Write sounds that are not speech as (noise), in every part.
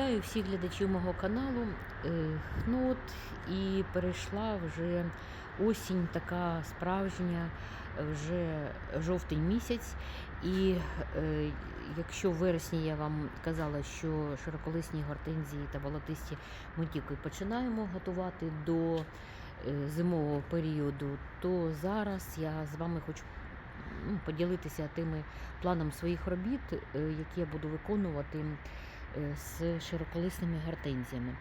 Вітаю всіх глядачів мого каналу. Ну от і перейшла вже осінь, така справжня, вже жовтень місяць. І е, якщо в вересні я вам казала, що широколисні гортензії та волотисті ми тільки починаємо готувати до е, зимового періоду, то зараз я з вами хочу ну, поділитися тими планом своїх робіт, е, які я буду виконувати з широколисними гортензіями.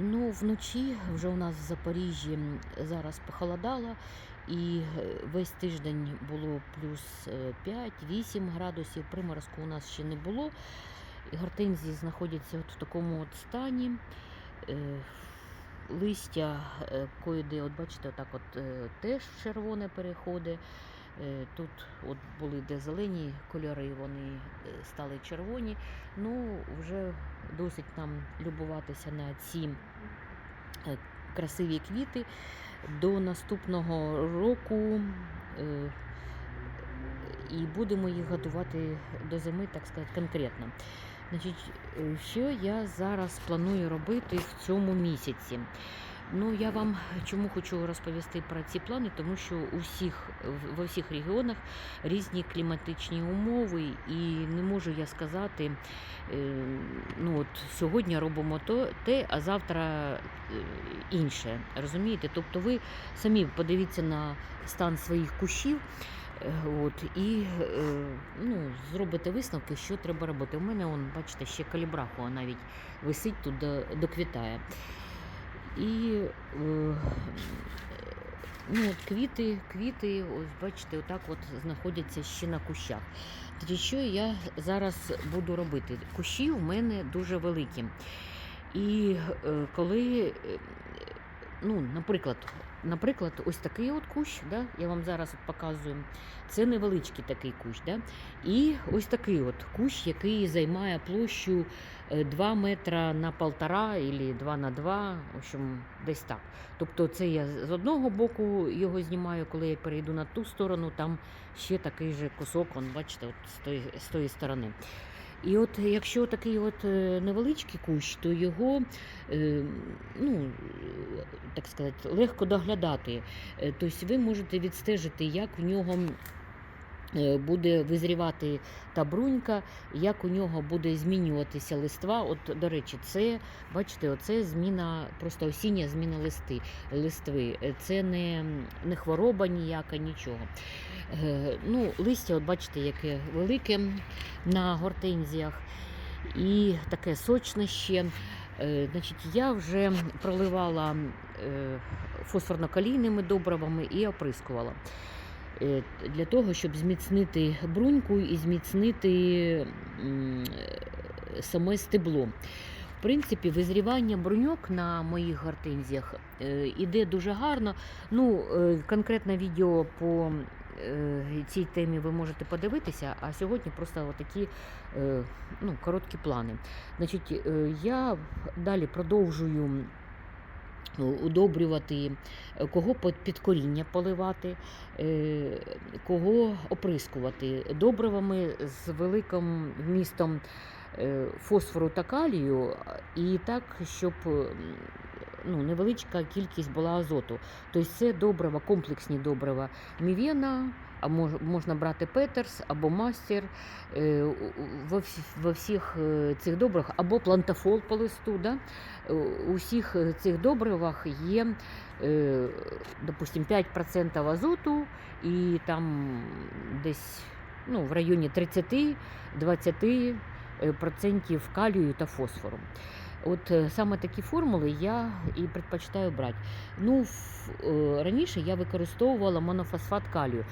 Ну, вночі вже у нас в Запоріжжі зараз похолодало, і е, весь тиждень було плюс е, 5-8 градусів. Приморозку у нас ще не було. Гортензії знаходяться от в такому от стані. Е, Листя е, коїде, от бачите, отак от е, теж червоне переходить. Е, Тут от були де зелені кольори, вони е, стали червоні. Ну, вже досить нам любуватися на ці е, красиві квіти. До наступного року і будемо їх готувати до зими, так сказати, конкретно. Значить, що я зараз планую робити в цьому місяці? Ну, я вам чому хочу розповісти про ці плани, тому що у всіх в- во всіх регіонах різні кліматичні умови, і не можу я сказати, е, ну от сьогодні робимо то те, а завтра е, інше. Розумієте? Тобто ви самі подивіться на стан своїх кущів. е, От, і е, ну, зробите висновки, що треба робити. У мене, он, бачите, ще калібраху навіть висить тут, до- доквітає. І е, ну, от квіти, квіти, ось бачите, отак от знаходяться ще на кущах. Тоді що я зараз буду робити? Кущі в мене дуже великі. І е, коли, е, ну, наприклад, наприклад, ось такий от кущ, да, я вам зараз от показую, це невеличкий такий кущ. Да, і ось такий от кущ, який займає площу е, 2 метра на полтора або 2 на 2, в общем, десь так. Тобто це я з одного боку його знімаю, коли я перейду на ту сторону, там ще такий же кусок, он, бачите, от з тої, з тої сторони. І от якщо такий от е, невеличкий кущ, то його, е, ну, е, так сказати, легко доглядати. Е, Тобто ви можете відстежити, як в нього е, буде визрівати та брунька, як у нього буде змінюватися листва. От, до речі, це, бачите, оце зміна, просто осіння зміна листи, листви. Е, Це не, не хвороба ніяка, нічого. Е, Ну, листя, от бачите, яке велике на гортензіях і таке сочне ще. Е, Значить, я вже проливала е, фосфорно-калійними добривами і оприскувала. Е, Для того, щоб зміцнити бруньку і зміцнити е, саме стебло. В принципі, визрівання бруньок на моїх гортензіях е, іде дуже гарно. Ну, конкретне відео по цій темі ви можете подивитися, а сьогодні просто такі ну, короткі плани. Значить, я далі продовжую удобрювати, е, кого під коріння поливати, е, кого оприскувати добривами з великим вмістом е, фосфору та калію, і так, щоб ну, невеличка кількість була азоту. Тобто це добрива, комплексні добрива Мівена, а мож, можна брати Петерс або Мастер е, во, всіх е, цих добривах, або плантафол по листу. Да? Е, У всіх е, цих добривах є, е, допустим, 5% азоту і там десь ну, в районі 30-20% е, процентів калію та фосфору. От е, саме такі формули я і предпочитаю брати. Ну, е, раніше я використовувала монофосфат калію.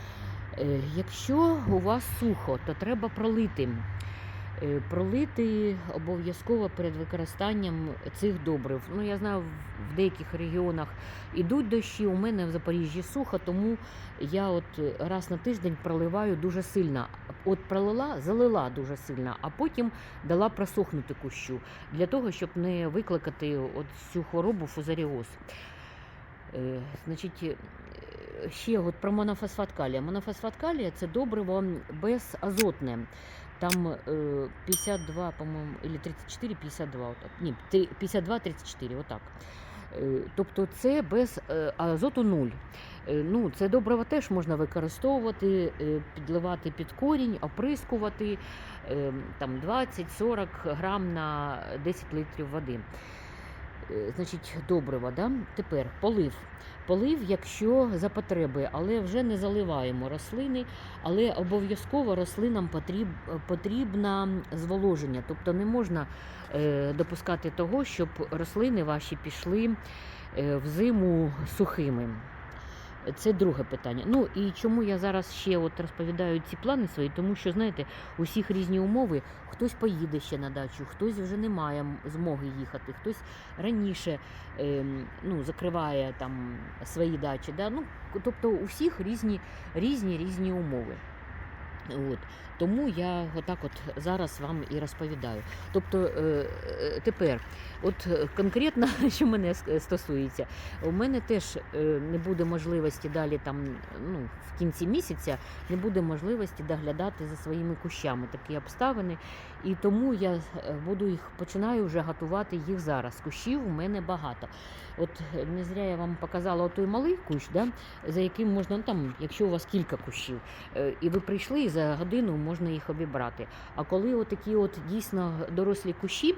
Е, Якщо у вас сухо, то треба пролити. Е, Пролити обов'язково перед використанням цих добрив. Ну, я знаю, в- деяких регіонах ідуть дощі. У мене в Запоріжжі сухо, тому я от е, раз на тиждень проливаю дуже сильно. От пролила, залила дуже сильно, а потім дала просохнути кущу для того, щоб не викликати от цю хворобу фузаріоз. Е, Значить, е, ще от про монофосфат калія. Монофосфат калія це добриво безазотне. Там э, 52, по-моєму, или 34, 52, отак. Ні, ти- 52, 34, отак. Тобто це без е, азоту нуль. Е, Ну, це добриво теж можна використовувати, е, підливати під корінь, оприскувати там 20-40 грам на 10 літрів води. Е, Значить, добрива, да? Тепер полив. Полив, якщо за потреби, але вже не заливаємо рослини, але обов'язково рослинам потріб, потрібно зволоження. Тобто не можна е, допускати того, щоб рослини ваші пішли е, в зиму сухими. Це друге питання. Ну і чому я зараз ще от розповідаю ці плани свої, тому що знаєте, у всіх різні умови. Хтось поїде ще на дачу, хтось вже не має змоги їхати, хтось раніше ем, ну, закриває там свої дачі. Да? Ну, тобто у всіх різні різні різні умови. От. Тому я отак от зараз вам і розповідаю. Тобто е, е, тепер, от е, конкретно, (laughs) що мене стосується, у мене теж не буде можливості далі там, ну, в кінці місяця не буде можливості доглядати за своїми кущами такі обставини. І тому я е, буду їх починаю вже готувати їх зараз. Кущів у мене багато. От е, не зря я вам показала той малий кущ, да, за яким можна, ну там, якщо у вас кілька кущів, е, і ви прийшли і за годину можна їх обібрати. А коли отакі от дійсно дорослі кущі,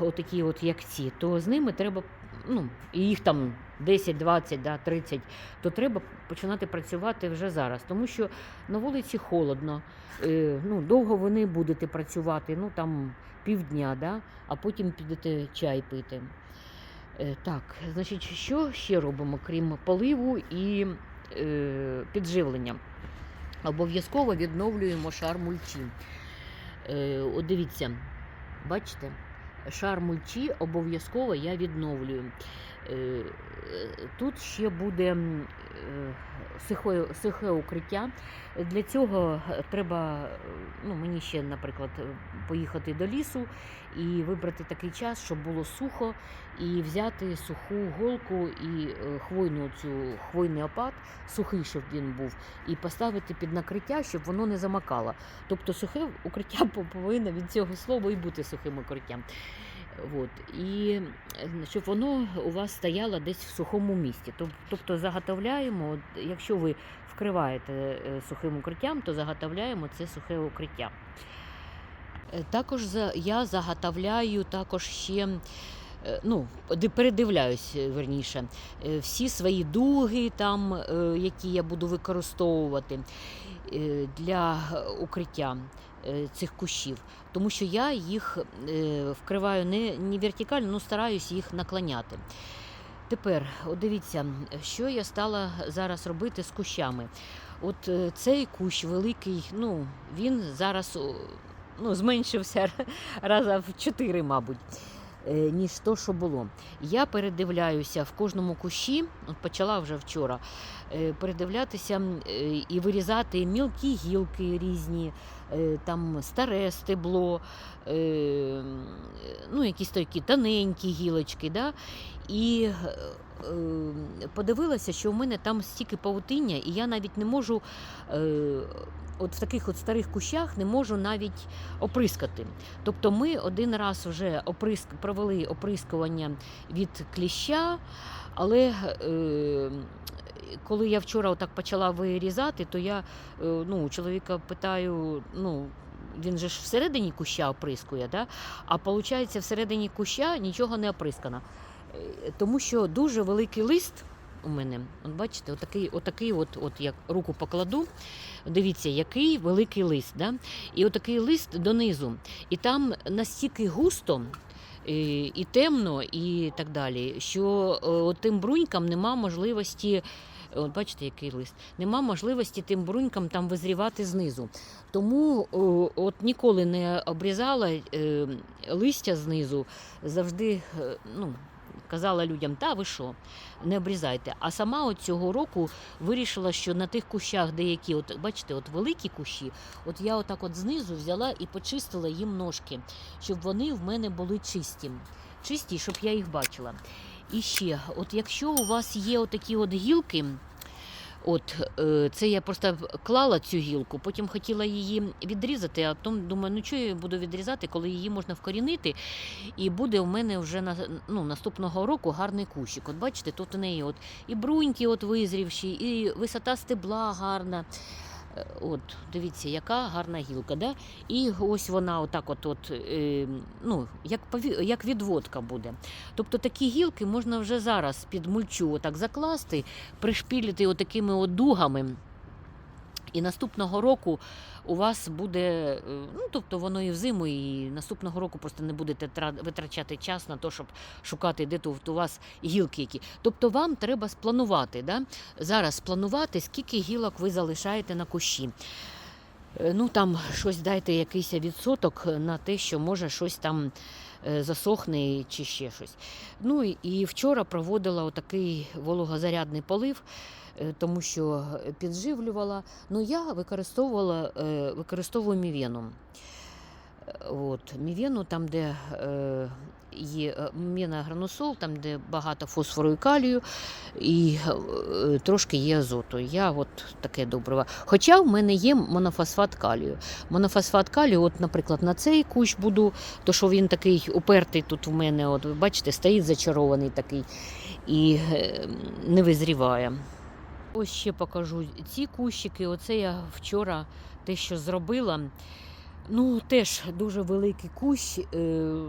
отакі от як ці, то з ними треба, ну, і їх там 10, 20, да, 30, то треба починати працювати вже зараз, тому що на вулиці холодно, е, ну, довго ви не будете працювати, ну там півдня, да, а потім підете чай пити. Е, Так, значить, що ще робимо, крім поливу і е, підживлення? Обов'язково відновлюємо шар мульчі. Е, от дивіться, бачите, шар мульчі обов'язково я відновлюю. Е, е, Тут ще буде е, сухе, сухе укриття. Для цього треба, ну, мені ще, наприклад, поїхати до лісу і вибрати такий час, щоб було сухо, і взяти суху голку і хвойну цю хвойний опад, сухий, щоб він був, і поставити під накриття, щоб воно не замакало. Тобто сухе укриття по- (laughs) повинно від цього слова і бути сухим укриттям. От. І щоб воно у вас стояло десь в сухому місці. Тобто заготовляємо, от, якщо ви вкриваєте е, сухим укриттям, то заготовляємо це сухе укриття. Е, Також я заготовляю також ще. е, Ну, передивляюсь верніше, всі свої дуги, там, які я буду використовувати для укриття цих кущів. Тому що я їх е, вкриваю не, не вертикально, але стараюсь їх наклоняти. Тепер, от дивіться, що я стала зараз робити з кущами. От е, цей кущ великий, ну, він зараз ну, зменшився (laughs) раза в чотири, мабуть. Е, Ніж то, що було. Я передивляюся в кожному кущі, от почала вже вчора, е, передивлятися е, і вирізати мілкі гілки різні, там старе стебло, ну, якісь такі тоненькі гілочки. Да? І подивилася, що в мене там стільки павутиння, і я навіть не можу. От в таких от старих кущах не можу навіть оприскати. Тобто ми один раз вже оприск, провели оприскування від кліща, але е, коли я вчора отак почала вирізати, то я е, ну, у чоловіка питаю, ну. Він же ж всередині куща оприскує, да? а виходить, всередині куща нічого не оприскано. Е, Тому що дуже великий лист у мене, от бачите, отакий, отакий от, от як руку покладу, дивіться, який великий лист. Да? І отакий лист донизу. І там настільки густо. І, і темно, і так далі, що е, от тим брунькам нема можливості, от бачите, який лист, нема можливості тим брунькам там визрівати знизу. Тому о, от ніколи не обрізала е, листя знизу, завжди е, ну, казала людям, та ви що, не обрізайте. А сама от цього року вирішила, що на тих кущах, деякі, от бачите, от великі кущі, от я отак от знизу взяла і почистила їм ножки, щоб вони в мене були чисті. Чисті, щоб я їх бачила. І ще, от якщо у вас є отакі от гілки, От е, це я просто клала цю гілку, потім хотіла її відрізати, а потім думаю, ну чого я буду відрізати, коли її можна вкорінити, і буде у мене вже на, ну, наступного року гарний кущик. От бачите, тут у неї от і бруньки от визрівші, і висота стебла гарна. Е, От, дивіться, яка гарна гілка. Да? І ось вона отак от, от е, ну, як, як відводка буде. Тобто такі гілки можна вже зараз під мульчу отак закласти, пришпілити отакими от дугами. І наступного року у вас буде, е, ну тобто воно і взиму, і наступного року просто не будете витрачати час на те, щоб шукати, де тут у вас гілки які. Тобто вам треба спланувати, да? зараз спланувати, скільки гілок ви залишаєте на кущі. Е, Ну там щось дайте якийсь відсоток на те, що може щось там засохне чи ще щось. Ну і- вчора проводила отакий вологозарядний полив, е, тому що підживлювала. Ну я використовувала е, використовую мівену. Е, От, мівену, там, де е, є е, мівена гранусол, там, де багато фосфору і калію, і е, трошки є азоту. Я от таке добриво. Хоча в мене є монофосфат калію. Монофосфат калію, от, наприклад, на цей кущ буду, то що він такий упертий тут в мене, от ви бачите, стоїть зачарований такий і е, не визріває. Ось ще покажу ці кущики. Оце я вчора те, що зробила. Ну, теж дуже великий кущ. Е,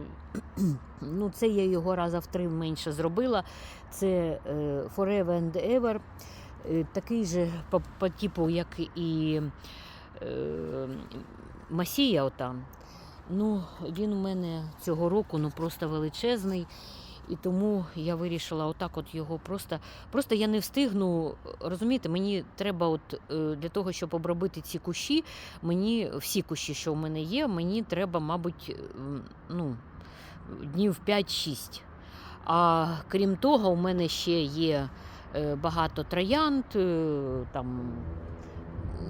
ну, це я його раза в три менше зробила. Це е, Forever and Ever. Е, такий же по, по типу, як і Масія Отам. Ну, він у мене цього року ну, просто величезний. І тому я вирішила отак от його просто. Просто я не встигну. Розумієте, мені треба, от е, для того, щоб обробити ці кущі, мені всі кущі, що в мене є, мені треба, мабуть, ну, днів 5-6. А крім того, у мене ще є е, багато троянд, е, там,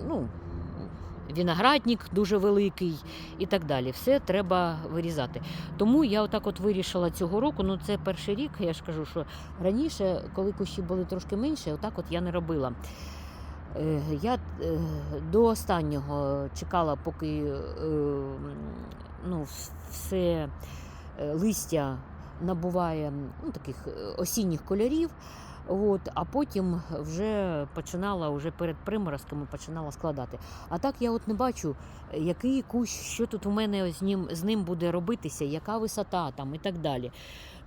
ну, виноградник дуже великий і так далі. Все треба вирізати. Тому я отак от вирішила цього року. Ну, це перший рік, я ж кажу, що раніше, коли кущі були трошки менше, отак от я не робила. Е, Я е, до останнього чекала, поки е, ну, все листя набуває ну, таких осінніх кольорів. От, а потім вже починала вже перед приморозками починала складати. А так я от не бачу, е, який кущ, що тут у мене з ним, з ним буде робитися, яка висота там і так далі.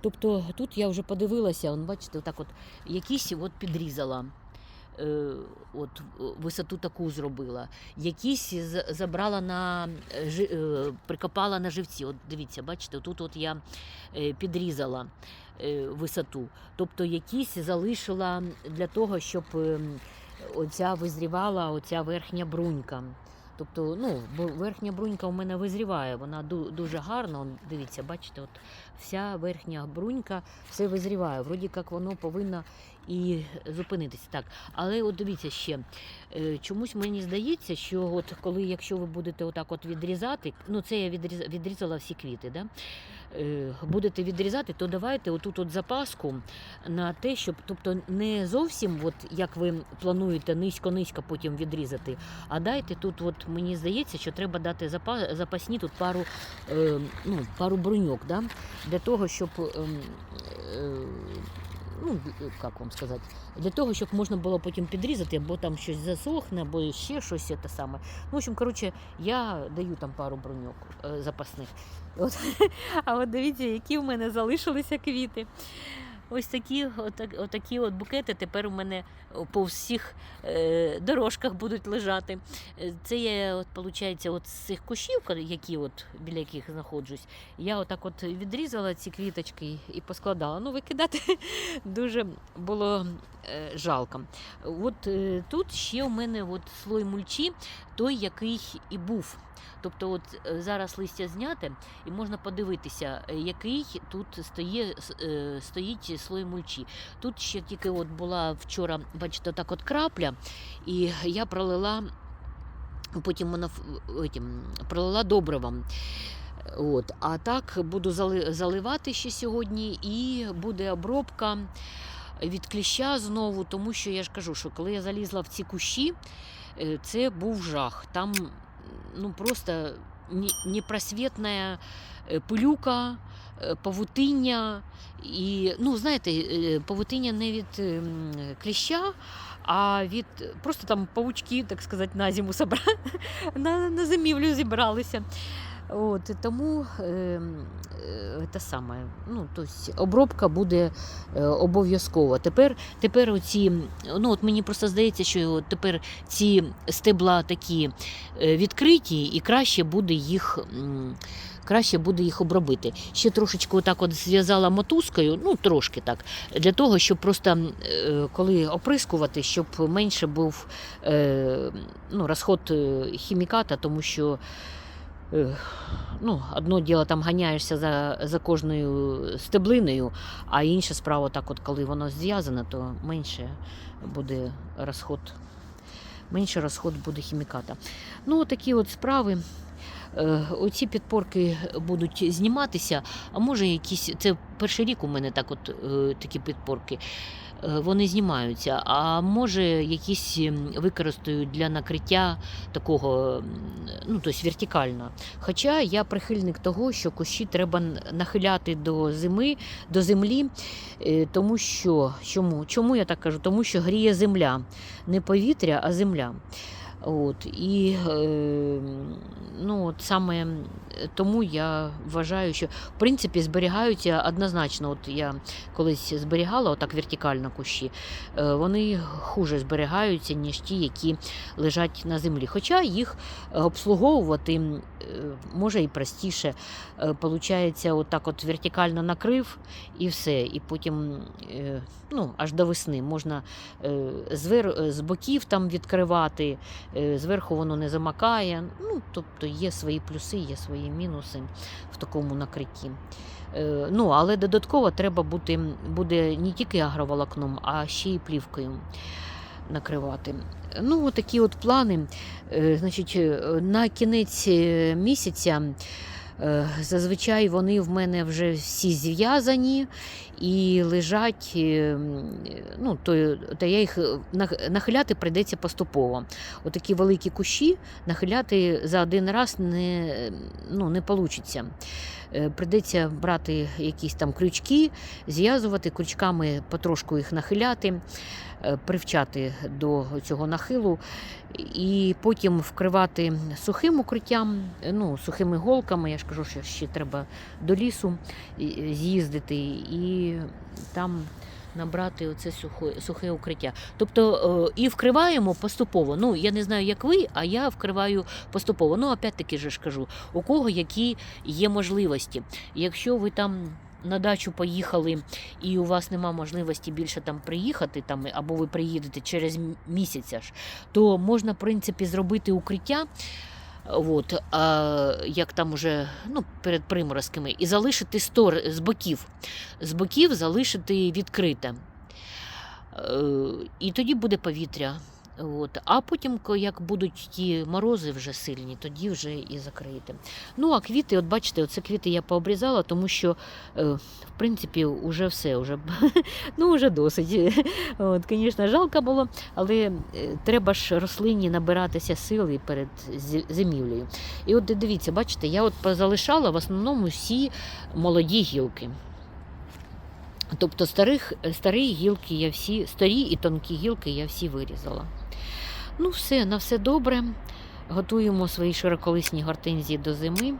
Тобто тут я вже подивилася, он, бачите, отак от якісь от підрізала. Е, от висоту таку зробила. Якісь забрала на е, прикопала на живці. От дивіться, бачите, тут от я підрізала висоту. Тобто якісь залишила для того, щоб ем, оця визрівала оця верхня брунька. Тобто, ну, верхня брунька у мене визріває, вона дуже гарна. Дивіться, бачите, от вся верхня брунька все визріває. Вроді як воно повинно і зупинитися. Так, але от дивіться ще. е, Чомусь мені здається, що от коли, якщо ви будете отак от відрізати, ну це я відрізала всі квіти, да? Е, будете відрізати, то давайте отут от запаску на те, щоб, тобто не зовсім, от як ви плануєте низько-низько потім відрізати, а дайте тут, от мені здається, що треба дати запа- запасні тут пару, е, ну, пару бруньок, да? для того, щоб. Ну, як вам сказати, для того, щоб можна було потім підрізати, або там щось засохне, або ще щось те саме. Ну, в общем, коротше, я даю там пару броньок е, запасних. От. (laughs) А от дивіться, які в мене залишилися квіти. Ось такі, отак, отакі от букети тепер у мене по всіх е, дорожках будуть лежати. Е, Це я, от, виходить, от з цих кущів, які от, біля яких знаходжусь, я отак от відрізала ці квіточки і поскладала. Ну, викидати (laughs) дуже було е, жалко. От тут ще у мене от слой мульчі, той, який і був. Тобто, от е, зараз листя зняте, і можна подивитися, е, який тут стоє, е, стоїть слой мульчі. Тут ще тільки от була вчора, бачите, так от крапля, і я пролила, потім вона пролила добривом. От, а так буду заливати ще сьогодні, і буде обробка від кліща знову, тому що я ж кажу, що коли я залізла в ці кущі, е, це був жах. Там ну, просто не- непросвітна е, пилюка, е, павутиння. І, ну, знаєте, павутиння не від кліща, а від просто там павучки, так сказати, на зиму собра... (laughs) на, на зимівлю зібралися. От, тому е, е, те саме, ну, тобто обробка буде е, обов'язково. Тепер, тепер оці, ну, от мені просто здається, що тепер ці стебла такі е, відкриті, і краще буде їх. Краще буде їх обробити. Ще трошечки отак от зв'язала мотузкою, ну трошки так, для того, щоб просто е, коли оприскувати, щоб менше був е, ну, розход хіміката, тому що ну, одно діло там ганяєшся за, за кожною стеблиною, а інша справа, так от, коли воно зв'язане, то менше буде розход, менше розход буде хіміката. Ну, такі от справи. Е, Оці підпорки будуть зніматися, а може якісь. Це перший рік у мене так от е, такі підпорки. Е, Вони знімаються, а може якісь використають для накриття такого, ну тобто вертикально. Хоча я прихильник того, що кущі треба нахиляти до зими, до землі, тому що чому? Чому я так кажу? Тому що гріє земля, не повітря, а земля. От, і е, ну, от саме тому я вважаю, що в принципі зберігаються однозначно. От я колись зберігала отак вертикально кущі, е, вони хуже зберігаються, ніж ті, які лежать на землі. Хоча їх обслуговувати е, може і простіше. Е, Получається, отак от вертикально накрив і все. І потім е, ну, аж до весни можна е, звер, е, з боків там відкривати, е, зверху воно не замакає. Ну, тобто є свої плюси, є свої мінуси в такому накритті. Е, Ну, але додатково треба бути, буде не тільки агроволокном, а ще й плівкою накривати. Ну, такі от плани. Е, Значить, е, на кінець місяця. Е, Зазвичай вони в мене вже всі зв'язані і лежать, е, ну, то, то я їх е, нахиляти прийдеться поступово. Отакі великі кущі нахиляти за один раз не, ну, не вийде. Придеться брати якісь там крючки, зв'язувати крючками, потрошку їх нахиляти, е, привчати до цього нахилу, і потім вкривати сухим укриттям, е, ну, сухими голками. Я ж кажу, що ще треба до лісу з'їздити і там набрати оце сухе, сухе укриття. Тобто е, і вкриваємо поступово. Ну, я не знаю, як ви, а я вкриваю поступово. Ну, опять-таки же ж кажу, у кого які є можливості. Якщо ви там. На дачу поїхали, і у вас нема можливості більше там приїхати, там, або ви приїдете через м- місяць аж, то можна, в принципі, зробити укриття, от, а, як там уже ну, перед приморозками, і залишити стор з боків. З боків залишити відкрите. Е, І тоді буде повітря. От. А потім, як будуть ті морози вже сильні, тоді вже і закриєте. Ну, а квіти, от бачите, оце квіти я пообрізала, тому що, е, в принципі, вже все, вже, (laughs) ну, вже досить. (laughs) Звісно, жалко було, але е, треба ж рослині набиратися сили перед зимівлею. І от дивіться, бачите, я от позалишала в основному всі молоді гілки. Тобто старих, старі гілки я всі, старі і тонкі гілки я всі вирізала. Ну, все, на все добре. Готуємо свої широколисні гортензії до зими.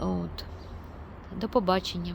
От. До побачення.